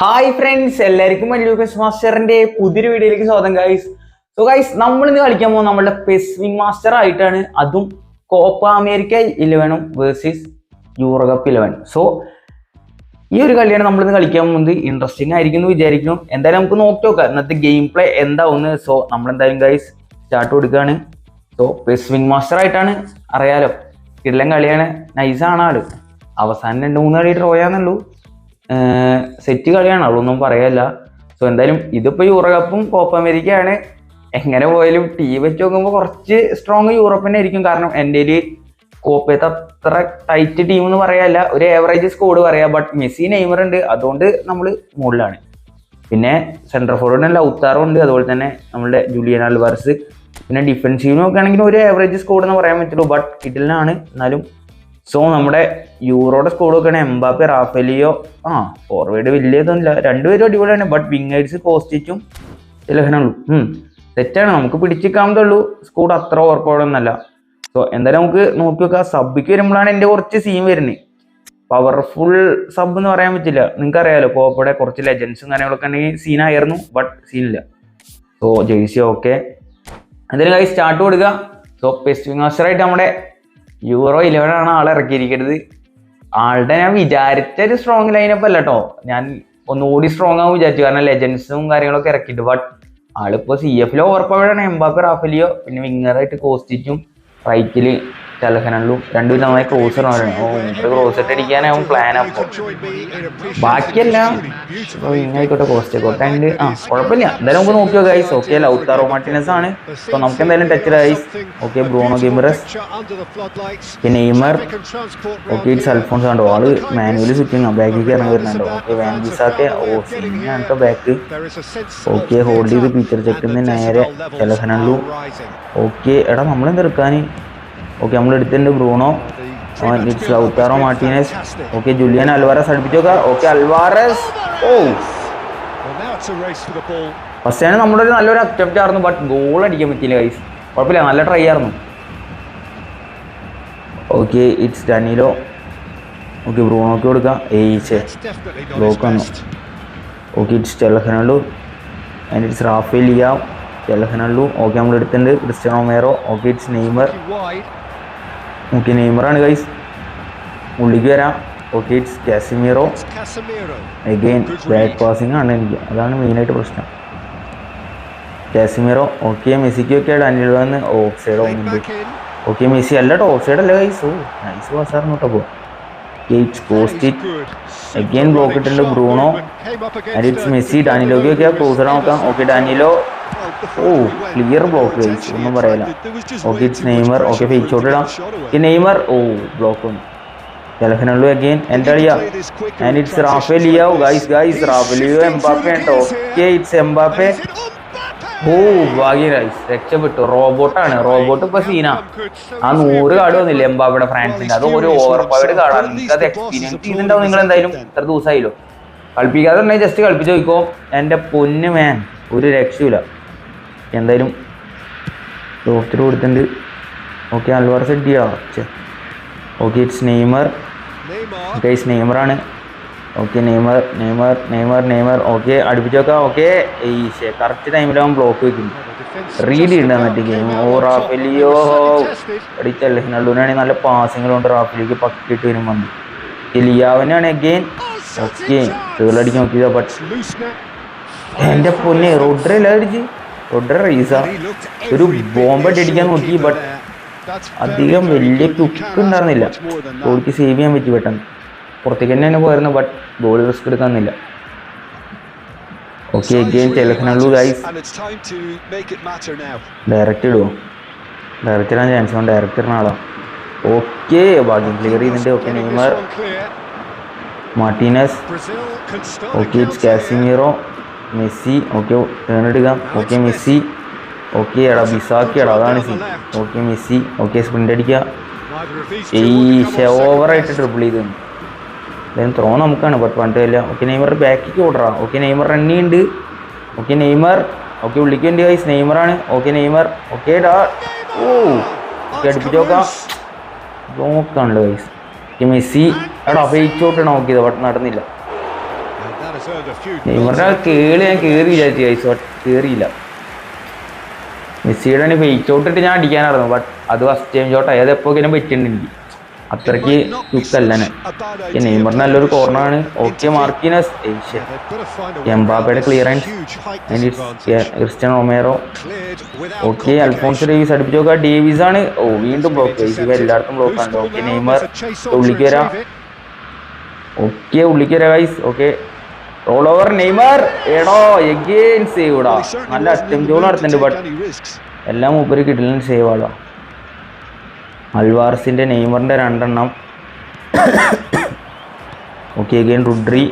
Hi friends എല്ലാവർക്കും Lucas മാസ്റ്ററിന്റെ പുതിയൊരു വീഡിയോയിലേക്ക് സ്വാഗതം ഗൈസ് സോ ഗൈസ് നമ്മൾ ഇന്ന് കളിക്കാൻ പോകുന്നത് നമ്മുടെ പെസ്വിംഗ് മാസ്റ്റർ ആയിട്ടാണ്. അതും Copa America ഇലവനും versus euro cup eleven so ഈ ഒരു കളിയാണ് നമ്മൾ ഇന്ന് കളിക്കാൻ പോകുന്നത്. ഇൻട്രസ്റ്റിംഗ് ആയിരിക്കും എന്ന് വിചാരിക്കുന്നു. എന്തായാലും നമുക്ക് നോക്കി നോക്കാം. ഇന്നത്തെ ഗെയിം പ്ലേ എന്താവുന്ന? സോ നമ്മൾ എന്തായാലും ഗൈസ് സ്റ്റാർട്ട് കൊടുക്കുകയാണ്. സോ പെസ്വിംഗ് മാസ്റ്റർ ആയിട്ടാണ്. അറിയാലോ കിടലൻ കളിയാണ്. നൈസാണ് ആൾ അവസാനം രണ്ട് മൂന്ന് കളി ഡ്രോയാന്നുള്ളൂ സെറ്റ് കളിയാണ് അതൊന്നും പറയല്ല. സോ എന്തായാലും ഇതിപ്പോൾ യൂറോ കപ്പും അമേരിക്കയാണ് എങ്ങനെ പോയാലും ടീം വെച്ച് നോക്കുമ്പോൾ കുറച്ച് സ്ട്രോങ് യൂറോപ്പിനെ ആയിരിക്കും. കാരണം എന്റെ കോപ്പയത്തെ അത്ര ടൈറ്റ് ടീം എന്ന് പറയാല്ല ഒരു ഏവറേജ് സ്കോഡ് പറയാം. ബട്ട് മെസ്സി നെയ്മർ ഉണ്ട്. അതുകൊണ്ട് നമ്മൾ മുകളിലാണ്. പിന്നെ സെൻട്രൽ ഫോർവേഡിന് ലൗത്താറും ഉണ്ട്. അതുപോലെ തന്നെ നമ്മുടെ ജൂലിയൻ അൽവാർസ് പിന്നെ ഡിഫൻസീവ് നോക്കുകയാണെങ്കിൽ ഒരു ഏവറേജ് സ്കോഡ് എന്ന് പറയാൻ പറ്റുള്ളൂ. ബട്ട് ഇതിലാണ് എന്നാലും സോ നമ്മുടെ യൂറോയുടെ സ്കോഡ് നോക്കുകയാണെങ്കിൽ എംബാപ്പെ റാഫേലിയോ ആ ഫോർവേഡ് വലിയതൊന്നുമില്ല. രണ്ടുപേരും അടിപൊളിയാണ് ബട്ട് വിങ്ങേഴ്സ് കോസ്റ്റിച്ചും ലഹനുള്ളൂ തെറ്റാണ്. നമുക്ക് പിടിച്ചിക്കാവുന്നതേ ഉള്ളൂ. സ്കോഡ് അത്ര ഓർപ്പോഴൊന്നല്ല സോ എന്തായാലും നമുക്ക് നോക്കി നോക്കാം. സബ്ബിക്ക് വരുമ്പോഴാണ് എന്റെ കുറച്ച് സീൻ വരുന്നത്. പവർഫുൾ സബ് എന്ന് പറയാൻ പറ്റില്ല. നിങ്ങൾക്ക് അറിയാലോ കോപ്പയുടെ കുറച്ച് ലെജൻസും കാര്യങ്ങളൊക്കെ ഉണ്ടെങ്കിൽ സീനായിരുന്നു ബട്ട് സീനില്ല സോ ജെയ്സി ഓക്കെ എന്തായാലും കൈ സ്റ്റാർട്ട് കൊടുക്കുക. സോ പെസ്റ്റിംഗ് മാസ്റ്ററായിട്ട് നമ്മുടെ യൂറോ ഇലവനാണ് ആളെ ഇറക്കിയിരിക്കുന്നത് ആളുടെ ഞാൻ വിചാരിച്ച ഒരു സ്ട്രോങ് ലൈനപ്പ് അല്ല കേട്ടോ ഞാൻ ഒന്നുകൂടി സ്ട്രോങ് ആവും വിചാരിച്ചു. കാരണം ലെജൻസും കാര്യങ്ങളൊക്കെ ഇറക്കിയിട്ട്. ബട്ട് ആളിപ്പോ സി എഫിലോ ഓർപ്പവഴാണ് എംബാപ്പെ റാഫലിയോ പിന്നെ വിങ്ങറായിട്ട് കോസ്റ്റിച്ചും റൈറ്റിൽ ചലഹനള്ളും രണ്ടു നന്നായി ക്രോസർ ഓ ക്രോസ് ഇട്ട് അടിക്കാനാവും പ്ലാൻ അപ്പോൾ ബാക്കിയെല്ലാം ഇങ്ങായിക്കോട്ടെ കോസ്റ്റ് അതിന്റെ ആ കുഴപ്പമില്ല. എന്തായാലും നമുക്ക് നോക്കിയോ ഗൈസ് ഓക്കെ ലൗത്താറോ മാർട്ടിനസ് ആണ്. അപ്പൊ നമുക്ക് എന്തായാലും touch guys okay Bruno Guimaraes പിന്നെ നെയ്മർ. ഓക്കെ ഇറ്റ്സ് അൽഫോൺസ് കണ്ടോ? ആൾ മാനുവലി സ്വിച്ചിങ് ബാക്കിലേക്ക് ഇറങ്ങി വരുന്നുണ്ടോ? ഓക്കെ വാൻ ബിസാക്കെ ഓ സിങ്ങാണ് ബാക്ക് ഓക്കെ ഹോൾഡ് ചെയ്ത് പിക്ചർ ചെക്കുന്ന നേരെ ചെലഹനള്ളു ഓക്കെ എടാ നമ്മളെന്ത് എടുക്കാൻ ഓക്കെ നമ്മൾ എടുത്തിട്ടുണ്ട് Bruno. Lautaro Martinez okay Julian Alvarez അടുപ്പിച്ചോക്ക okay Alvarez ഓ ഫസ്റ്റ് ആണ് നമ്മുടെ ഒരു നല്ലൊരു അറ്റംപ്റ്റ് ആയിരുന്നു ബട്ട് ഗോൾ അടിക്കാൻ പറ്റിയില്ല ഗൈസ് കുഴപ്പമില്ല നല്ല ട്രൈ ആയിരുന്നു. ഓക്കെ ഇറ്റ്സ് ഡാനിലോ ഓക്കെ ബ്രൂണോക്ക് കൊടുക്കാം. ഏയ്ച്ചേ ബ്ലോക്ക് വന്നു. Okay it's Calhanoglu and it's Rafael Leao Calhanoglu okay നമ്മൾ എടുത്തിട്ടുണ്ട് ക്രിസ്ത്യാനോ മേറോ ഓക്കെ ഇറ്റ്സ് നെയ്മർ ഓക്കെ നെയ്മറാണ് ഗൈസ് ഉള്ളിക്ക് വരാം. Okay it's Casemiro again back passing ആണ് എനിക്ക്. അതാണ് മെയിനായിട്ട് പ്രശ്നം. കാസിമീറോ ഓക്കെ മെസ്സിക്ക് ഒക്കെ ഡാനിയൽ വന്ന് ഓഫ് സൈഡ് ഒന്നുണ്ട് ഓക്കെ മെസ്സി അല്ല കേട്ടോ. ഓഫ് സൈഡ് അല്ല ഗൈസ് നൈസ് പാസ്സായിരുന്നു കേട്ടോ ഗേറ്റ്സ് കോസ്റ്റിറ്റ് അഗെയിൻ ബ്ലോക്ക് ഇട്ടിട്ടുണ്ട് ബ്രൂണോ ആൻഡ് ഇറ്റ്സ് മെസ്സി ഡാനിലോക്ക് ഒക്കെ ക്രൂസർ നോക്കാം ഓക്കെ ഡാനിലോ ഓ ക്ലിയർ ബ്ലോക്ക് കഴിച്ചു ഒന്നും പറയല okay it's Neymar okay fake shot ഇടാം. ഈ നെയ്മർ ഓ ബ്ലോക്ക് വന്നു. ജലഹനുള്ളൂ അഗെയിൻ എന്റെ അളിയ and it's Rafael Leao guys guys Rafael Leao Mbappe ഉണ്ടോ ഓക്കെ ഇറ്റ്സ് എംബാപ്പെ ഓ ഭാഗ്യ ഗൈസ് രക്ഷപ്പെട്ടു. റോബോട്ടാണ് റോബോട്ട് ഇപ്പൊ സീനാ ആ. നൂറ് കാർഡ് വന്നില്ല എംബാബയുടെ ഫ്രാൻസിന്റെ അത് ഒരു ഓവർ പവേഡ് കാർഡാണ് നിങ്ങൾക്ക് അത് എക്സ്പീരിയൻസ് ചെയ്യുന്നുണ്ടാവും നിങ്ങൾ എന്തായാലും ഇത്ര ദിവസമായില്ലോ കളിപ്പിക്കാതെ ഉണ്ടെങ്കിൽ ജസ്റ്റ് കളിപ്പിച്ച് നോക്കിക്കോ. എന്റെ പൊന്ന് മാൻ ഒരു രക്ഷയില്ല എന്തായാലും സോഫ്റ്റ് കൊടുത്തിട്ടുണ്ട്. ഓക്കെ അൽവാർ സെറ്റ് ചെയ്യാം. Okay it's Neymar. Okay it's നെയ്മറാണ്. Okay Neymar Neymar Neymar Neymar. Okay അടുപ്പിച്ച് നോക്കാം. ഓക്കെ ഈ കറക്റ്റ് ടൈമിലാവും ബ്ലോക്ക് വെക്കുന്നു. റീഡ് ഉണ്ട് എന്നിട്ട് ഗെയിം ഓ റാഫലിയോ. അടിച്ചല്ലേ നല്ലൂനാണെങ്കിൽ നല്ല പാസിങ്ങളുണ്ട് റാഫലിക്ക് പക്കിയിട്ട് വരും വന്നു. ലിയാവിനാണ് അഗെയിൻ ഓക്കെ അടിക്കാൻ നോക്കിയതാ ബട്ട് എന്റെ പൊന്നെ റോഡ്രല്ല അടിച്ച്. റീസ ഒരു ബോംബ് അടിക്കാൻ നോക്കി ബട്ട് അധികം വലിയ ക്യുക്ക് ഉണ്ടായിരുന്നില്ല. ഗോളിക്ക് സേവ് ചെയ്യാൻ പറ്റി പെട്ടെന്ന്. പുറത്തേക്ക് തന്നെ തന്നെ പോയിരുന്നു ബട്ട് ഗോൾ റിസ്ക് എടുക്കാന്നില്ല ഓക്കെ അഗെയിൻ ചെലഫിനുള്ളൂ ഗൈസ് ഡയറക്റ്റ് ഇടുമോ ഡയറക്റ്റ് ഇടാൻ ചാൻസ് ഉണ്ട്? ഡയറക്റ്റ് ഇടുന്ന ആളോ? ഓക്കെ ഭാഗ്യം ക്ലിയർ ചെയ്യുന്നുണ്ട് okay Neymar Martinez okay it's Casemiro Messi okay turn എടുക്കാം. ഓക്കെ മെസ്സി ഓക്കെ എടാ ബിസാക്കി എടാ അതാണ് scene okay Messi okay sprint അടിക്കുക. ഈ ഓവറായിട്ട് ട്രിപ്പിൾ ചെയ്ത്. അതായത് ത്രോ നമുക്കാണ് ബട്ട് പണ്ട് അല്ല ഓക്കെ നെയ്മർ ബാക്കിക്ക് ഓടറാ ഓക്കെ നെയ്മർ റണ്ണി ഉണ്ട് ഓക്കെ നെയ്മർ ഓക്കെ വിളിക്കുന്നുണ്ട് ഗൈസ് നെയ്മറാണ്. ഓക്കെ നെയ്മർ ഓക്കെ ഡാ ഓ ഓക്കെ അടുപ്പിച്ച് നോക്കാം. നോക്കാണല്ലോ ഗൈസ് ഓക്കെ മെസ്സി ഫേക്ക് ഷോട്ടാണ് നോക്കിയത് ബട്ട് നടന്നില്ല. ആ കേളി ഞാൻ കേറി വിചാരിച്ചു ഐസ് കേറിയില്ല. മെസ്സിയുടെ ഫേക്ക് ഔട്ട് ഇട്ട് ഞാൻ അടിക്കാനായിരുന്നു ബട്ട് അത് ഫസ്റ്റ് ടൈം ഷോട്ട് അത് എപ്പോ ഇങ്ങനെ പറ്റുന്നുണ്ട് അത്രയ്ക്ക് ക്വിക്കല്ല ഞാൻ. നെയ്മറിന് നല്ലൊരു കോർണറാണ് okay Marquinhos എംബാബയുടെ clearance Cristian Romero okay Alphonso Davies അടുപ്പിച്ച് നോക്കുക. ഡേവിസ് ആണ്. ഓ വീണ്ടും ബ്ലോക്ക് എല്ലായിടത്തും ബ്ലോക്ക് ആണ്. ഓക്കെ നെയ്മർ ഉള്ളിക്ക് വരാം. ഓക്കെ ഉള്ളിക്ക് വരാം guys okay roll over Neymar. എടോ എഗെയിൻ സേവ് ഇടാ. നല്ല ഗോൾ നടത്തുന്നുണ്ട് ബട്ട് എല്ലാം ഉപരി കിട്ടില്ല സേവ് ആടാ അൽവാർസിന്റെ നെയ്മറിന്റെ രണ്ടെണ്ണം. Okay again Rodri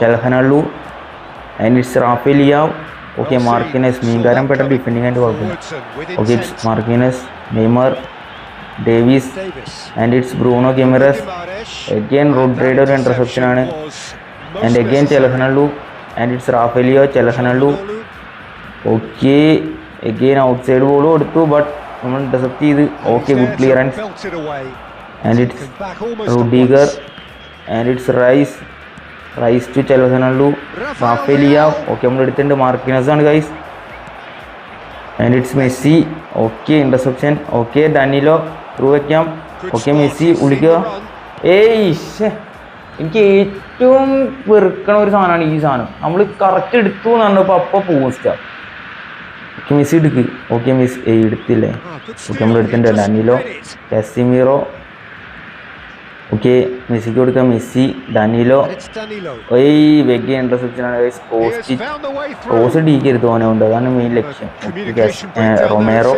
Calhanoglu and it's Rafael Leao okay Marquinhos മീൻകാരം പെട്ടെന്ന് ഡിഫെൻഡിങ് ആയിട്ട് കുഴപ്പമില്ല. Okay it's Marquinhos Neymar Davies and it's Bruno Guimaraes again റുഡ്രിയുടെ ഒരു ഇന്റർസെപ്ഷൻ ആണ് and again Calhanoglu and it's Rafael Leao Calhanoglu okay again outside ball കൊടുത്തു but നമ്മൾ intercept ചെയ്ത്. Okay good clearance and it's Rudiger and it's Rice Rice to Calhanoglu Rafael Leao okay നമ്മൾ എടുത്തിട്ടുണ്ട്. Marquinhos ആണ് guys and it's Messi okay interception okay Danilo through വയ്ക്കാം okay Messi വിളിക്കുക ഏയ് എനിക്ക് ഏറ്റവും വെറുക്കണ ഒരു സാധനമാണ് ഈ സാധനം. നമ്മൾ കറക്റ്റ് എടുത്തു എന്ന് പറഞ്ഞപ്പോൾ അപ്പോൾ പോസ്റ്റാണ് സ്റ്റാ ഓക്കെ മെസ്സി എടുക്ക് ഓക്കെ മെസ്സി ഏയ് എടുത്തില്ലേ? ഓക്കെ നമ്മൾ എടുത്തിട്ടുണ്ട്. Danilo Casemiro. ഓക്കെ മെസ്സിക്ക് കൊടുക്കാം. മെസ്സി ഡാനിലോ ഏയ് വെഗ് ഇന്റർസെപ്ഷൻ റോസ് ഗൈസ് പോസ്റ്റ് ക്രോസ് ഡീക്കരുത് ഓനുണ്ട് അതാണ് മെയിൻ ലക്ഷ്യം. Romero.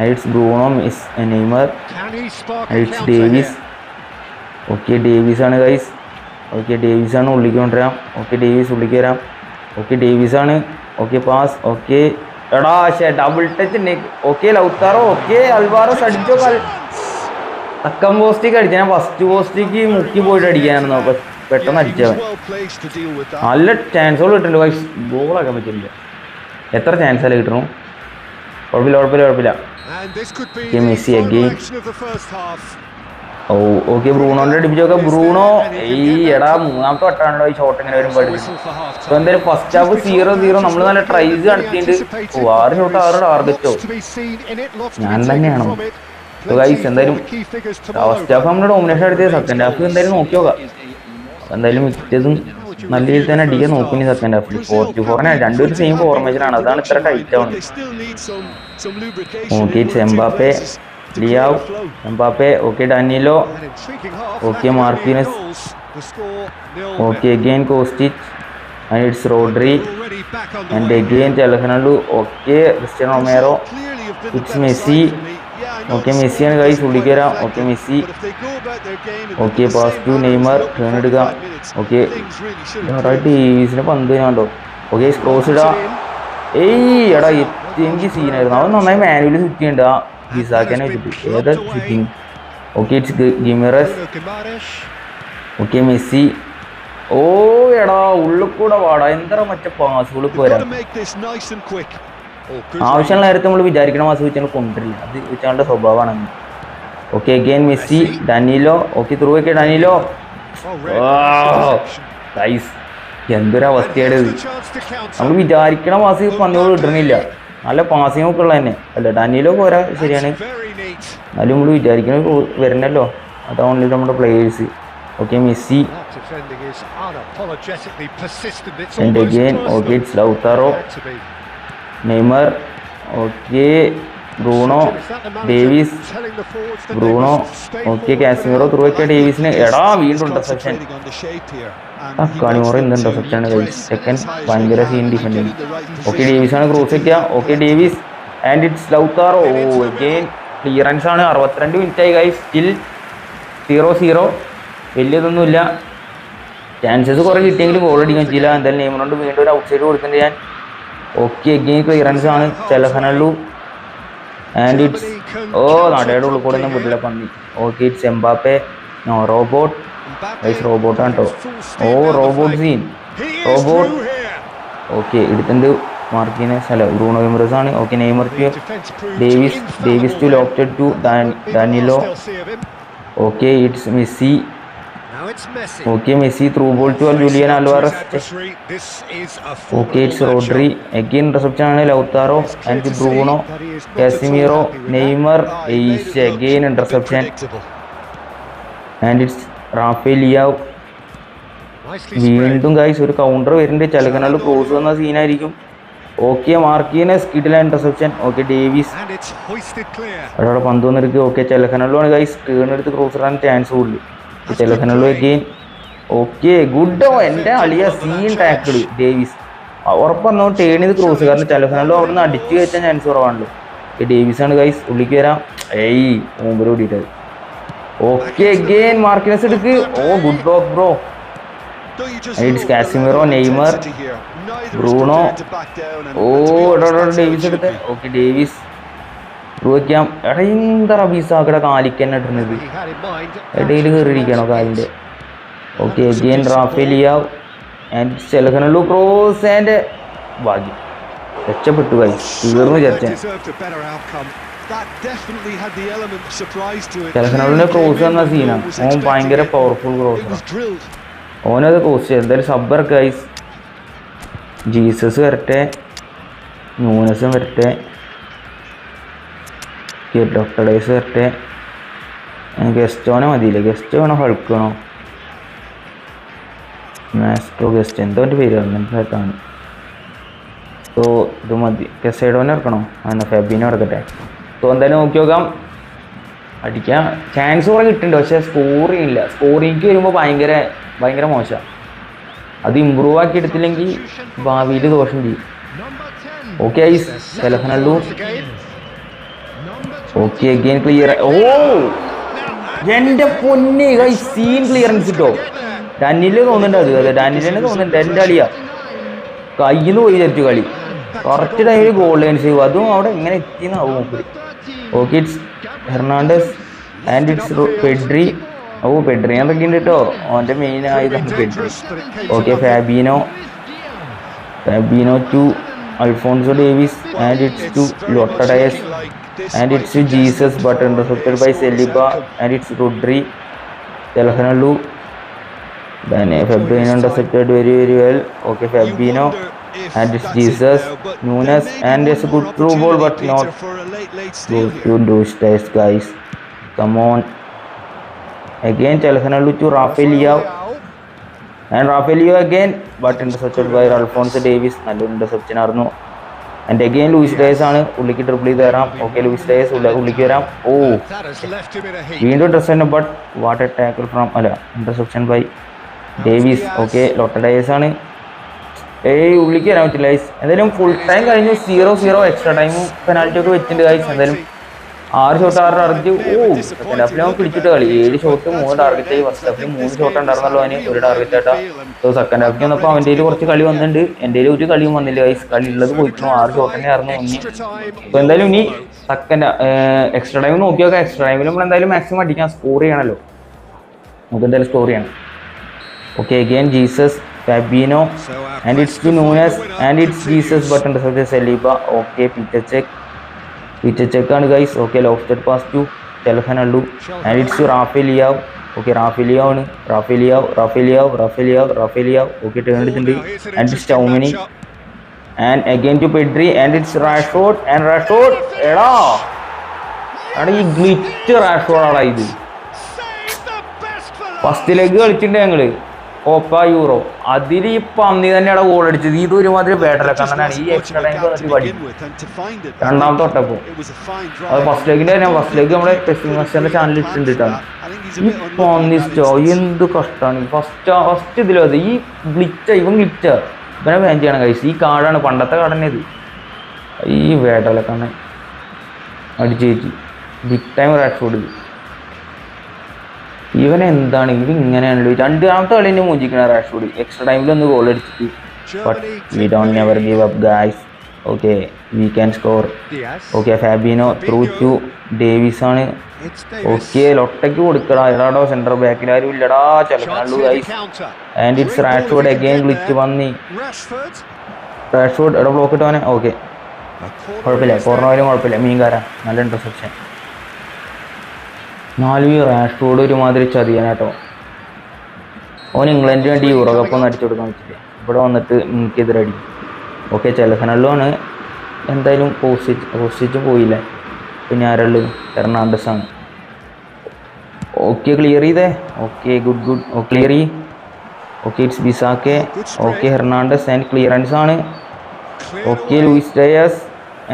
Heights Bruno miss Neymar. Heights Davies okay Davies ആണ് ഗൈസ് ഓക്കെ ഡേവിസ് ആണ് ഉള്ളിക്ക് കൊണ്ടുവരാം. ഓക്കെ ഡേവിസ് ഉള്ളിക്ക് വരാം. ഓക്കെ ഡേവിസ് ആണ്. ഓക്കെ പാസ് ഓക്കെ എടാ ശേ double touch okay Lautaro? Okay Alvaro അടിച്ചോ കൽ തക്കം പോസ്റ്റിക്ക് അടിച്ചു. ഞാൻ ഫസ്റ്റ് പോസ്റ്റിക്ക് മുക്കി പോയിട്ട് അടിക്കാനാണ് നോക്കാം പെട്ടെന്ന് അടിച്ചവൻ നല്ല ചാൻസുകൾ കിട്ടുന്നുണ്ട് വൈസ് ഗോളാക്കാൻ പറ്റില്ല. എത്ര ചാൻസ് അല്ല കിട്ടണു? കുഴപ്പമില്ല കുഴപ്പമില്ല കുഴപ്പമില്ല. Messi again. ഓ ഓക്കെ ബ്രൂണോന്റെ അടിപ്പിച്ചൊക്കെ. ബ്രൂണോ ഈ എടാ മൂന്നാമത്തെ വട്ടാണല്ലോ ഈ ഷോട്ട് ഇങ്ങനെ വരുമ്പോൾ ഇപ്പൊ എന്തായാലും ഫസ്റ്റ് ഹാഫ് സീറോ സീറോ നമ്മൾ നല്ല ട്രൈസ് നടത്തിയിട്ടുണ്ട്. ഓ ആറ് ഷോട്ട് ആറ് ടാർഗറ്റോ ഞാൻ തന്നെയാണോ. ഗൈസ് എന്തായാലും ഫസ്റ്റ് ഹാഫ് നമ്മൾ ഡോമിനേഷൻ എടുത്തത് സെക്കൻഡ് ഹാഫ് എന്തായാലും നോക്കി നോക്കാം. എന്തായാലും മിക്കതും നല്ല രീതിയിൽ തന്നെ അടിക്കാൻ നോക്കുന്നു സെക്കൻഡ് ഹാഫിൽ ഫോർ ടു ആണ് രണ്ടുപേരും സെയിം ഫോർമേഷൻ ആണ്. അതാണ് ഇത്ര ടൈറ്റ് ആവുന്നത് നോക്കി Mbappe Leao Mbappe okay Danilo okay Marquinhos okay again Kostic and it's Rodri and again Calhanoglu okay Cristian Romero it's Messi okay മെസ്സിയാണ് guys ഉള്ളിക്ക് വരാം okay Messi okay pass to Neymar turn എടുക്കുക okay ടീവീസിന് പന്ത് കണ്ടോ okay cross ഇടാ. ഏയ് എടാ എത്തിയെങ്കിൽ സീനായിരുന്നു അവൻ നന്നായി സ്വിച്ച് ചെയ്യുന്നുണ്ട് ആ. ഹിസാക്കിനെ വെച്ചിട്ട് ഏതാ switching okay it's Guimaraes okay Messi ഓ എടാ ഉള്ളിൽ കൂടെ വാടാ. എന്താ മറ്റേ പാസുകൾ പോരാ. ആവശ്യമുള്ള നേരത്തെ നമ്മൾ വിചാരിക്കണ മാസം വെച്ചാൽ കൊണ്ടുവരില്ല. അത് വെച്ചാളുടെ സ്വഭാവമാണ് okay again Messi Danilo okay through ഒക്കെ ഡാനിലോ എന്തൊരവസ്ഥയാണ് നമ്മൾ വിചാരിക്കണ മാസം പന്തുകൾ കിട്ടണില്ല നല്ല പാസിംഗ് ഒക്കെ ഉള്ള തന്നെ. അല്ല? ഡാനിയലോ പോരാ ശരിയാണ്. എന്നാലും നമ്മൾ വിചാരിക്കണ വരണല്ലോ അതാണ് നമ്മുടെ പ്ലേയേഴ്സ് ഓക്കെ മെസ്സി. എന്റെ gain okay it's Lautaro Neymar okay Bruno Davies Bruno okay Casemiro through ഒക്കെ ഡേവിസിന് എടാ വീണ്ടും ഇന്റർസെപ്ഷൻ കണിമോറ എന്ത് ഇന്റർസെപ്ഷൻ ആണ് സെക്കൻഡ് ഭയങ്കര സീൻ ഡിഫൻഡിങ് ഓക്കെ ഡേവിസ് ആണ് ക്രോസ് വെക്കുക okay Davies and it's Lautaro oh again clearance ആണ്. അറുപത്തിരണ്ട് മിനിറ്റ് ആയി ഗൈസ് സ്റ്റിൽ സീറോ സീറോ വലിയതൊന്നുമില്ല. ചാൻസസ് കുറേ കിട്ടിയെങ്കിലും ഗോൾ അടിക്കാൻ പറ്റില്ല എന്തായാലും നെയ്മർ കൊണ്ട് വീണ്ടും ഒരു ഔട്ട് സൈഡ് കൊടുത്തിട്ടുണ്ട് ഞാൻ. ഓക്കെ അഗെയിൻ ക്ലിയറൻസ് ആണ്. ചെലഹനള്ളു ആൻഡ് ഇറ്റ്സ് ഓ നടയുടെ ഉള്ളിൽ കൂടെ ഒന്നും വിടില്ല പന്നി. Okay it's Mbappe no robot guys റോബോട്ടാണ് കേട്ടോ ഓ റോബോട്ട് സീൻ റോബോട്ട് ഓക്കെ എടുത്തിട്ടുണ്ട് മാർക്കിനസ് അല്ല ബ്രൂണോ വിമറസ് ആണ്. Okay Neymar to Davies Davies to lofted to Danilo okay it's Messi okay Messi through ball to Julian Alvarez okay it's Rodri again reception ആണ് Lautaro and Bruno Casemiro Neymar ace again interception and it's Rafael Leao വീണ്ടും guys ഒരു counter വരുന്നുണ്ട്. ചലക്കനാൽ cross വന്ന സീനായിരിക്കും okay മാർക്കീനസ് സ്കിഡില interception okay Davies അവിടെ പന്ത് വന്നിരിക്കും ഓക്കെ ചെലക്കനല്ലോ ആണ് ഗൈസ് ടേൺ എടുത്ത് ക്രോസ് ഇടാൻ ചാൻസ് കൂടുതൽ. ചെലക്കനല്ലോ അഗെയിൻ ഓക്കെ ഗുഡ് എന്റെ അളിയ സീൻ ടാക്കിൾ ഡേവിസ് ഉറപ്പന്നോ ടേൺ ചെയ്ത് ക്രോസ് കാരണം ചെലക്കനല്ലോ അവിടെ നിന്ന് അടിച്ചു കയറ്റാൻ ചാൻസ് കുറവാണല്ലോ. ഓക്കെ ഡേവിസ് ആണ് ഗൈസ് ഉള്ളിക്ക് വരാം. ഏയ് മുമ്പിൽ ഓടിയിട്ടത്. ഓക്കെ അഗെയിൻ മാർക്കിനസ് എടുക്ക്. ഓ good block bro it's Casemiro Neymar Bruno. ഓ എടാ ഡേവിസ് എടുത്ത്. ഓക്കെ ഡേവിസ് ത്രൂ വയ്ക്കാം എടാ എന്താ റബീസാക്കടെ കാലിക്ക് ഇടുന്നത് ഇടയിൽ കയറിയിരിക്കണോ കാലിന്റെ okay again Rafael Leao and Calhanoglu cross and ഭാഗ്യം. രക്ഷപ്പെട്ടു കൈ തീർന്നു ചർച്ച. ചെലക്കനുള്ളിന്റെ ക്രോസ് എന്ന സീനാണ്. ഓൻ ഭയങ്കര പവർഫുൾ ക്രോസ് ഓനത് ക്രോസ് എന്തായാലും സബ്ബർ ഗൈസ് ജീസസ് വരട്ടെ. ന്യൂനസും വരട്ടെ. ഡോക്ടർ ഡേസ് വരട്ടെ. ഗസ്റ്റോനെ മതിയില്ലേ? ഗസ്റ്റ് വേണോ? ഹൾക്ക് വേണോ? മാസ്ട്രോ ഗസ്റ്റ് എന്തോ എന്റെ പേര് അങ്ങനത്താണ് സോ ഇത്? മതി. കെസൈഡോനെ ഇറക്കണോ? എന്നാ ഫെബിനെ ഇറക്കട്ടെ. എന്തായാലും നോക്കി നോക്കാം. അടിക്കാൻ ചാൻസ് കുറേ കിട്ടുന്നുണ്ട് പക്ഷേ സ്കോറിംഗ് ഇല്ല. സ്കോറിങ് വരുമ്പോൾ ഭയങ്കര ഭയങ്കര മോശമാണ് അത് ഇമ്പ്രൂവ് ആക്കി എടുത്തില്ലെങ്കിൽ ഭാവിയിൽ ദോഷം ചെയ്യും. ഓക്കെ ഐസ് സെലഫനല്ലു ഓക്കെ അഗെയിൻ ക്ലിയർ ഓ! എന്റെ പൊന്നെ സീൻ ക്ലിയറൻസ് കിട്ടോ ഡാനിൽ തോന്നുന്നുണ്ട് അത്. അതെ ഡാനിലിന് തോന്നുന്നുണ്ട്. എന്റെ അളിയാ കയ്യിൽ നിന്ന് പോയി വിചാരിച്ചു കളി. കറക്റ്റ് ടൈമിൽ ഗോൾ ലൈൻ സേവ് അതും അവിടെ ഇങ്ങനെ എത്തിയെന്നാവും okay it's Hernandez and it's Pedri oh Pedri അതൊക്കെ ഉണ്ട് കേട്ടോ ഓന്റെ മെയിൻ ആയതാണ് Pedri okay Fabinho Fabinho to Alphonso Davies and it's to Lotta Diaz and it's Jesus but intercepted by Saliba and it's Rodri Calhanoglu Fabinho Fabinho very very well okay Fabinho. and it's Jesus Nunes and it's a good through ball but not go to those days guys come on again Chalhanallu to Rafaelio and Rafaelio again but intercepted by Alphonso Davis നല്ലൊരു interception ആയിരുന്നു and again Luis Diaz ആണ് ഉള്ളിക്ക് triple ചെയ്ത് തരാം okay Luis Diaz ഉള്ളിക്ക് വരാം ഓ വീണ്ടും dress തന്നെ but what a tackle from അല്ല interception by Davis okay ലോട്ട Diaz ആണ് ഏയ് ഉള്ളിക്ക് വരാൻ പറ്റില്ല ഗൈസ് എന്തായാലും ഫുൾ ടൈം കഴിഞ്ഞു. Zero zero extra time penalty ഒക്കെ വെച്ചിട്ടുണ്ട് ഗൈസ് എന്തായാലും ആറ് ഷോട്ട് ആറ് ടാർഗറ്റ് ഓ സെക്കൻഡ് ഹാഫിൽ അവൻ പിടിച്ചിട്ട് കളി. ഏഴ് ഷോട്ട് മൂന്ന് ടാർഗറ്റ് ആയി. ഫസ്റ്റ് ഹാഫിൽ മൂന്ന് ഷോട്ട് ഉണ്ടായിരുന്നല്ലോ അവന്. ഒരു ടാർഗറ്റ് ആട്ടാ. സോ സെക്കൻഡ് ഹാഫിൽ വന്നപ്പോൾ അവന്റെ കയ്യിൽ കുറച്ച് കളി വന്നിട്ടുണ്ട്. എന്റെ കയ്യിൽ ഒരു കളിയും വന്നില്ല ഗൈസ് കളി ഉള്ളത് പോയിട്ടു ആറ് ഷോട്ട് തന്നെ ആയിരുന്നു മുന്നേ അപ്പോൾ എന്തായാലും ഇനി സെക്കൻഡ് എക്സ്ട്രാ ടൈം നോക്കി നോക്കാം. എക്സ്ട്രാ ടൈമിൽ നമ്മൾ എന്തായാലും മാക്സിമം അടിക്കാം സ്കോർ ചെയ്യണമല്ലോ നമുക്ക് എന്തായാലും സ്കോർ ചെയ്യണം. Okay again Jesus Fabinho and it's to Nunez and it's Jesus but intercept Saliba okay Peter Cech Peter Cech ആണ് guys okay lofted pass to ടെലഫനള്ളു and it's to Rafael Leao okay Rafael Leao ആണ് Rafael Leao Rafael Leao Rafael Leao Rafael Leao okay turn എടുത്തിട്ടുണ്ട് and it's Tchouameni and again to Pedri and it's Rashford and Rashford എടാ. എടാ ഈ ഗ്ലിറ്റ് റാഷോഡാടാ ഇത്. First leg കളിച്ചിട്ടുണ്ട് ഞങ്ങൾ. Copa euro അതിൽ പന്നി തന്നെയാണ് ഗോൾ അടിച്ചത്. ഇത് ഒരുമാതിരി ബേട്ടല കാരണം ഈ എക്സ്ട്രാ ടൈം പഠി രണ്ടാമത്തെ തൊട്ടപ്പോ അത് ഫസ്റ്റ് ലെഗിന്റെ തന്നെ ഫസ്റ്റ് ലെഗ് നമ്മുടെ ടെസ്റ്റിംഗ് മാസ്റ്ററിന്റെ ചാനൽ ഇട്ടിട്ടാണ് ഈ പന്നി എന്ത് കഷ്ടമാണ് ഫസ്റ്റ് ഫസ്റ്റ് ഇതിലോ അത്. ഈ ഗ്ലിച്ച ഇവൻ ഗ്ലിച്ച ഇവനെ ബാൻ ചെയ്യണം കഴിച്ച് ഈ കാർഡാണ് പണ്ടത്തെ കാടന്നെ ഇത്. ഈ വേട്ടല അടിച്ചേറ്റി അടിച്ചു ബിഗ് ടൈം റാഷ്ഫോർഡ് ഇത്. ഇവൻ എന്താണ്? ഇവൻ ഇങ്ങനെയാണല്ലോ രണ്ടാമത്തെ കളി തന്നെ മോചിക്കണം റാഷ്ഫോർഡ്. എക്സ്ട്രാ ടൈമിൽ ഒന്ന് ഗോൾ അടിച്ചിട്ട്. We don't never give up guys okay we can score okay Fabinho through to Davies ആണ്. ഓക്കെ ലൊട്ടയ്ക്ക് കൊടുക്കടാ. എടാടോ സെന്റർ ബാക്കിൽ ആരും ഇല്ലടാ. Calhanoglu guys and it's Rashford again വിളിച്ച് വന്നി. റാഷ്ഫോർഡ് എടാ ബ്ലോക്ക് ഇട്ടവനെ. ഓക്കെ കുഴപ്പമില്ല. കോർണോയിലും കുഴപ്പമില്ല. മീൻകാരാ. നല്ല ഇന്റർസെപ്ഷൻ നാല് റാഷ്ഫോർഡ് ഒരുമാതിരി ചതിയാനാട്ടോ. ഓൻ ഇംഗ്ലണ്ടിന് വേണ്ടി യൂറോ കപ്പ് അടിച്ചു കൊടുക്കാൻ പറ്റില്ല. ഇവിടെ വന്നിട്ട് എനിക്കെതിരെ അടി ഓക്കെ ചെലഫനല്ലുമാണ് എന്തായാലും പോസിറ്റ് പോസിറ്റ് പോയില്ല. പിന്നെ ആരുള്ളു എറണാണ്ടസ് ആണ് ഓക്കെ ക്ലിയർ ചെയ്തേ? ഓക്കെ ഗുഡ് ഗുഡ് ഓ ക്ലിയർ ചെയ് okay it's Bissaka okay Hernandez and clearance ആണ്. Okay Luis Diaz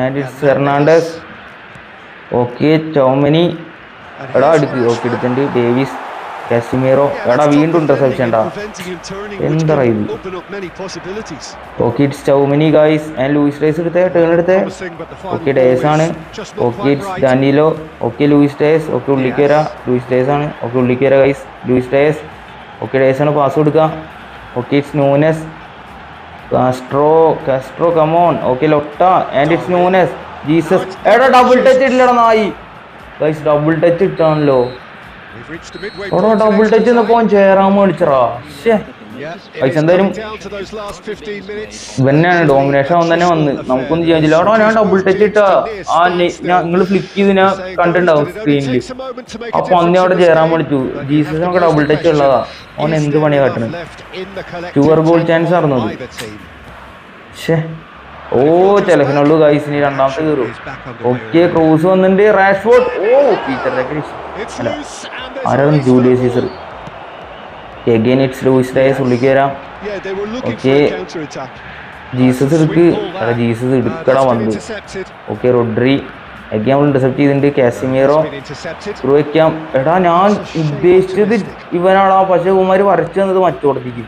and it's Hernandez okay Tchouameni എടാ എടുക്ക് ഓക്കെ എടുത്തിട്ടുണ്ട് ഡേവിസ് കാസിമീറോ. എടാ വീണ്ടും ഇന്റർസെപ്ഷൻ ഉണ്ടാ എന്താ ഇത്? Okay it's Tchouameni guys and Luis Diaz എടുത്തേ ടേൺ എടുത്തേ. ഓക്കെ ഡേസ് ആണ്. Okay it's Danilo okay Luis Diaz okay ഉള്ളിക്കേര Luis Diaz ആണ്. Okay ഉള്ളിക്കേര guys Luis Diaz okay Diaz ആണ് പാസ് കൊടുക്കുക okay it's Nunez Castro Castro come on okay Lotta and it's Nunez Jesus എടാ double touch ഇല്ലടാ നായി. Guys double touch ഇട്ടാണല്ലോ എടാ double touch എന്നപ്പോ ചേരാൻ മേടിച്ചറാ guys പൈസ എന്തായാലും ഇവന്നാണ് ഡോമിനേഷൻ അവൻ തന്നെ വന്ന്. നമുക്കൊന്നും ചെയ്യാൻ പറ്റില്ല. എടാ ഞാൻ ഡബിൾ ടച്ച് ഇട്ടാ. ആ ഞാൻ നിങ്ങൾ ഫ്ലിക്ക് ചെയ്ത് ഞാൻ കണ്ടിട്ടുണ്ടാവും സ്ക്രീനിൽ അപ്പൊ അന്ന് അവിടെ ചേരാൻ ജീസസ് ജീസസിനൊക്കെ ഡബിൾ ടച്ച് ഉള്ളതാ. അവൻ എന്ത് പണിയാ കാട്ടുന്നത് ടൂർ ഗോൾ ചാൻസ് ആയിരുന്നു ശേ ഷേ ഓ ചെലഫിനുള്ളൂ ഇനി രണ്ടാമത്തെ കയറും. ഓക്കെ ക്രൂസ് വന്നിട്ടുണ്ട് റാഷ്ഫോർഡ് ഓ പീറ്ററിലേക്ക് അല്ല ആരാണ് Julius Caesar again it's Luis Diaz ഉള്ളിക്ക് വരാം. ഓക്കെ ജീസസ് എടുക്ക്. അല്ല ജീസസ് എടുക്കടാ വന്നത്. ഓക്കെ റൊഡ്രി എഗൈൻ നമ്മൾ ഇന്റർസെപ്റ്റ് ചെയ്തിട്ടുണ്ട്. കാസിമിയറോ ത്രൂ വെക്കാം. എടാ ഞാൻ ഉദ്ദേശിച്ചത് ഇവനാണോ പക്ഷെ കുമാര് വരച്ചു തന്നത് മറ്റോടത്തേക്ക്.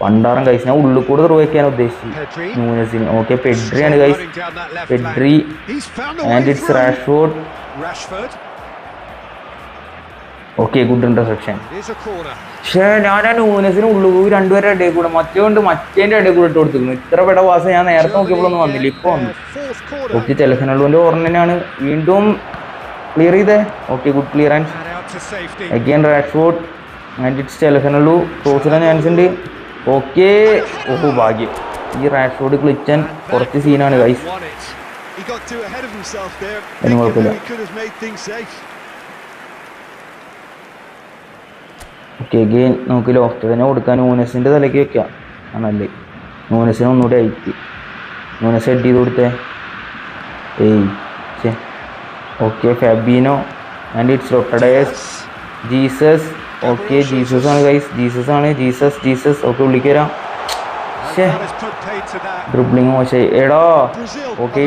പണ്ടാറം കൈസ് ഞാൻ ഉള്ളിൽ കൂടെ ത്രൂ വയ്ക്കാൻ ഉദ്ദേശിച്ചു ന്യൂനസിന് ഓക്കെ ആണ് guys Pedri and it's Rashford okay good interception പക്ഷേ ഞാൻ ആ ന്യൂനസിന് ഉള്ളു രണ്ടുപേരുടെ ഇടയിൽ കൂടെ മറ്റേ കൊണ്ട് മറ്റേന്റെ ഇടയിൽ കൂടെ ഇട്ട് കൊടുത്തിരുന്നു. ഇത്ര പെട വാസം ഞാൻ നേരത്തെ നോക്കിയപ്പോഴൊന്നും വന്നില്ല ഇപ്പൊ വന്നു. ഓക്കെ ചെലഫനുള്ളുവിന്റെ ഓർണനാണ് വീണ്ടും ക്ലിയർ ചെയ്തേ. Okay good clearance again Rashford and it's ചെലഫനുള്ളു ടോസിലെ ചാൻസ് ഉണ്ട്. ഓക്കെ. ഓഹോ ഭാഗ്യം. ഈ റാഷ്ഫോർഡ് ക്ലിച്ചൻ കുറച്ച് സീനാണ് ഗൈസ് അതിന് കുഴപ്പമില്ല. ഓക്കെ ഗെയിം നമുക്ക് ലോഫ്റ്റ് തന്നെ കൊടുക്കാൻ നൂനസിന്റെ തലയ്ക്ക് വെക്കാം. ആണല്ലേ മൂനസിനെ നൂനസിനെ ഒന്നുകൂടി അയക്കി നൂനസ് ഹെഡ് ചെയ്ത് കൊടുത്തേ. ഏയ് okay Fabinho. And it's Lotta Diaz Jesus okay Jesus ആണ് ഗൈസ് ജീസസ് ആണ്. ജീസസ് ജീസസ് ഓക്കെ വിളിക്കരാം. വരാം ശേ ഡ്രിബ്ലിങ് മോശമായി. എടാ. Okay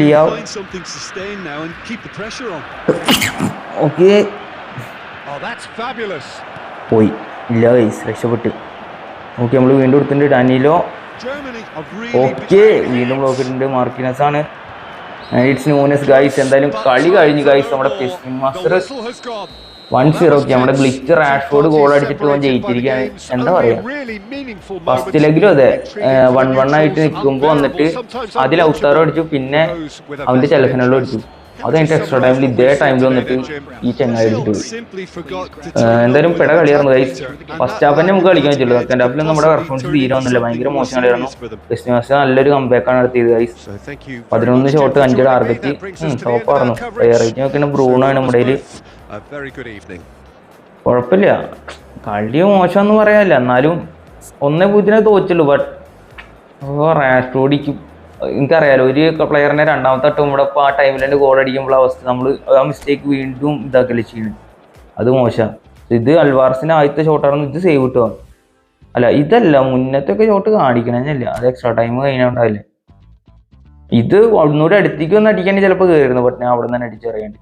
Leao. ഓക്കെ പോയി. ഇല്ല ഗൈസ് രക്ഷപ്പെട്ട്. ഓക്കെ നമ്മൾ വീണ്ടും എടുത്തിട്ടുണ്ട്. ഡാനിലോ ഓക്കെ വീണ്ടും ബ്ലോക്ക് ഇട്ടുണ്ട് മാർക്കിനസ് ആണ് ഇറ്റ്സ് ന്യൂനസ് ഗൈസ് എന്തായാലും കളി കഴിഞ്ഞ് ഗൈസ് നമ്മുടെ മാസ്റ്റർ വൺ സീറോ നമ്മുടെ ഗ്ലിച്ച് റാഷ്ഫോർഡ് ഗോൾ അടിച്ചിട്ട് ഓൻ ജയിച്ചിരിക്കുകയാണ്. എന്താ പറയാ? ഫസ്റ്റ് ലെഗിലും അതെ. വൺ വൺ ആയിട്ട് നിൽക്കുമ്പോൾ വന്നിട്ട് അതിൽ ഔത്താറോ അടിച്ചു. പിന്നെ അവന്റെ ചെലഫിനുള്ള അടിച്ചു. അത് കഴിഞ്ഞിട്ട് എക്സ്ട്രാ ടൈമിൽ ഇതേ ടൈമിൽ വന്നിട്ട് ഈ ചെങ്ങായി അടിച്ചിട്ട് ഏഹ് എന്തായാലും പിട കളിയായിരുന്നു ഗൈസ് ഫസ്റ്റ് ഹാഫ് തന്നെ നമുക്ക് കളിക്കാൻ പറ്റുള്ളൂ സെക്കൻഡ് ഹാഫിൽ നമ്മുടെ പെർഫോമൻസ് തീരെ വന്നില്ല ഭയങ്കര മോശം കളിയായിരുന്നു ടെസ്റ്റ് മാസ്റ്റർ നല്ലൊരു കമ്പാക്കാണ് നടത്തിയത് ഗൈസ് പതിനൊന്ന് ഷോട്ട് അഞ്ച് ടാർഗറ്റ് ടോപ്പായിരുന്നു റേറ്റിംഗ് ഒക്കെ ബ്രൂണോ ആണ് നമ്മുടെ കുഴപ്പമില്ല. കളി മോശമെന്ന് പറയാനില്ല. എന്നാലും ഒന്നേ പൂജ്യത്തിനെ തോച്ചുള്ളൂ ബട്ട് ഓ റാഷ്ട്രോഡിക്കും എനിക്കറിയാലോ ഒരു പ്ലെയറിനെ രണ്ടാമത്തെ ടീം കൂടെ ആ ടൈമിൽ തന്നെ ഗോൾ അടിക്കുമ്പോൾ അവസ്ഥ നമ്മൾ ആ മിസ്റ്റേക്ക് വീണ്ടും ഇതാക്കല്ലേ ചെയ്യുന്നത്. അത് മോശം ഇത് അൽവാർസിന് ആദ്യത്തെ ഷോട്ടാണ് ഇത് സേവ് കിട്ടുക അല്ല ഇതല്ല മുന്നത്തെ ഒക്കെ ഷോട്ട് കാണിക്കണമെന്നല്ല അത് എക്സ്ട്രാ ടൈം കഴിഞ്ഞുണ്ടാവില്ലേ ഇത് ഒന്നുകൂടെ അടുത്തേക്ക് ഒന്ന് അടിക്കാൻ ചിലപ്പോൾ കയറുന്നു പട്ടിനെ അവിടെ നിന്ന് അടിച്ചറിയാണ്ട്.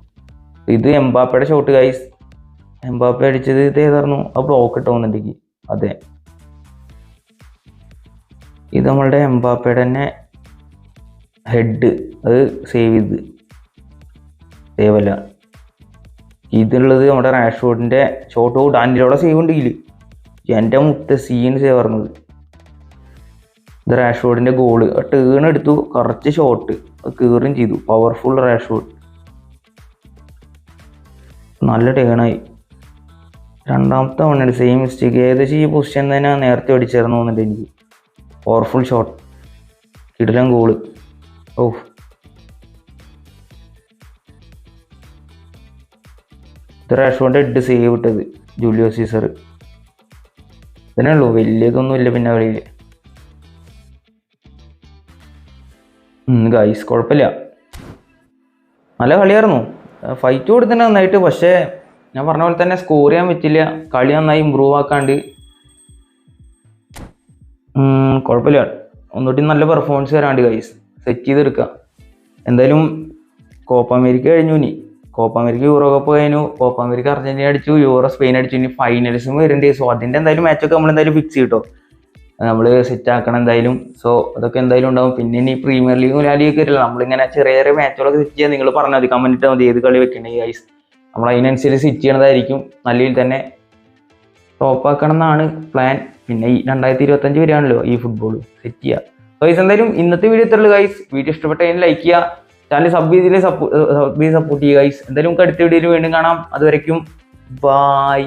ഇത് എംബാപ്പയുടെ ഷോട്ട് ഗൈസ് എംബാപ്പ അടിച്ചത് ഇത് ഏതായിരുന്നു? ആ ബ്ലോക്ക് ഇട്ടോന്നുണ്ടെങ്കിൽ അതെ. ഇത് നമ്മളുടെ എംബാപ്പയുടെ തന്നെ ഹെഡ് അത് സേവ് ചെയ്ത്. സേവ് അല്ല ഇതുള്ളത് നമ്മുടെ റാഷ്ഫോർഡിന്റെ ഷോട്ട് ഔട്ട് ആൻഡിലൂടെ സേവ് ഉണ്ടെങ്കിൽ എന്റെ മുത്ത സീൻ സേവ് പറഞ്ഞത്. ഇത് റാഷ്ഫോർഡിന്റെ ഗോൾ ടേൺ എടുത്തു കുറച്ച് ഷോട്ട് കീറും ചെയ്തു. Powerful Rashford. നല്ല ടേണായി രണ്ടാമത്തെ വണ്ണുണ്ട് സെയിം മിസ്റ്റേക്ക് ഏകദേശം ഈ പൊസിഷൻ തന്നെ നേരത്തെ അടിച്ചേർന്നു തോന്നുന്നുണ്ട് എനിക്ക്. പവർഫുൾ ഷോട്ട് കിടലം ഗോൾ ഓ ഇത് റാഷ്ഫോർഡിന്റെ ഹെഡ് സേവ് ഇട്ടത് ജൂലിയോ സീസർ ഇതിനേ ഉള്ളൂ. വലിയതൊന്നും ഇല്ല പിന്നെ കളിയിൽ ഗൈസ് കുഴപ്പമില്ല. നല്ല കളിയായിരുന്നു. ഫൈറ്റ് കൊടുത്തന്നെ നന്നായിട്ട്. പക്ഷേ ഞാൻ പറഞ്ഞ പോലെ തന്നെ സ്കോർ ചെയ്യാൻ പറ്റില്ല. കളി നന്നായി ഇമ്പ്രൂവ് ആക്കാണ്ട്. കുഴപ്പമില്ല. ഒന്നുകൂടി നല്ല പെർഫോമൻസ് വരാണ്ട് ഗൈസ് സെറ്റ് ചെയ്തെടുക്കുക എന്തായാലും കോപ്പ അമേരിക്ക കഴിഞ്ഞു ഇനി. കോപ്പ അമേരിക്ക യൂറോ കപ്പ് കഴിഞ്ഞു. കോപ്പ അമേരിക്ക അർജന്റീന അടിച്ചു. യൂറോ സ്പെയിൻ അടിച്ചു. ഇനി ഫൈനൽസും വരുന്നുണ്ട് സോ അതിന്റെ എന്തായാലും മാച്ചൊക്കെ നമ്മൾ എന്തായാലും ഫിക്സ് ചെയ്തിട്ടോ നമ്മൾ സെറ്റ് ആക്കണം എന്തായാലും. സോ അതൊക്കെ എന്തായാലും ഉണ്ടാവും. പിന്നെ ഇനി പ്രീമിയർ ലീഗും ലാ ലീഗ് വരില്ല? നമ്മളിങ്ങനെ ചെറിയ ചെറിയ മാച്ചുകളൊക്കെ സെറ്റ് ചെയ്യാൻ നിങ്ങൾ പറഞ്ഞാൽ മതി. കമന്റിട്ടാൽ മതി. ഏത് കളി വെക്കണേ ഗൈസ് നമ്മൾ അതിനനുസരിച്ച് സെറ്റ് ചെയ്യണതായിരിക്കും. നല്ല രീതിയിൽ തന്നെ ടോപ്പ് ആക്കണം എന്നാണ് പ്ലാൻ പിന്നെ ഈ രണ്ടായിരത്തി ഇരുപത്തഞ്ച് വരികയാണല്ലോ ഈ ഫുട്ബോൾ സെറ്റ് ചെയ്യുക ഗൈസ് എന്തായാലും ഇന്നത്തെ വീഡിയോ ഇത്രയുള്ളൂ ഗൈസ് വീഡിയോ ഇഷ്ടപ്പെട്ടതിന് ലൈക്ക് ചെയ്യുക. ചാനൽ സബ് ചെയ്തിൽ സബ് സപ്പോർട്ട് ചെയ്യുക ഗൈസ് എന്തായാലും നമുക്ക് അടുത്ത വീഡിയോയിൽ വീണ്ടും കാണാം. അതുവരയ്ക്കും ബായ്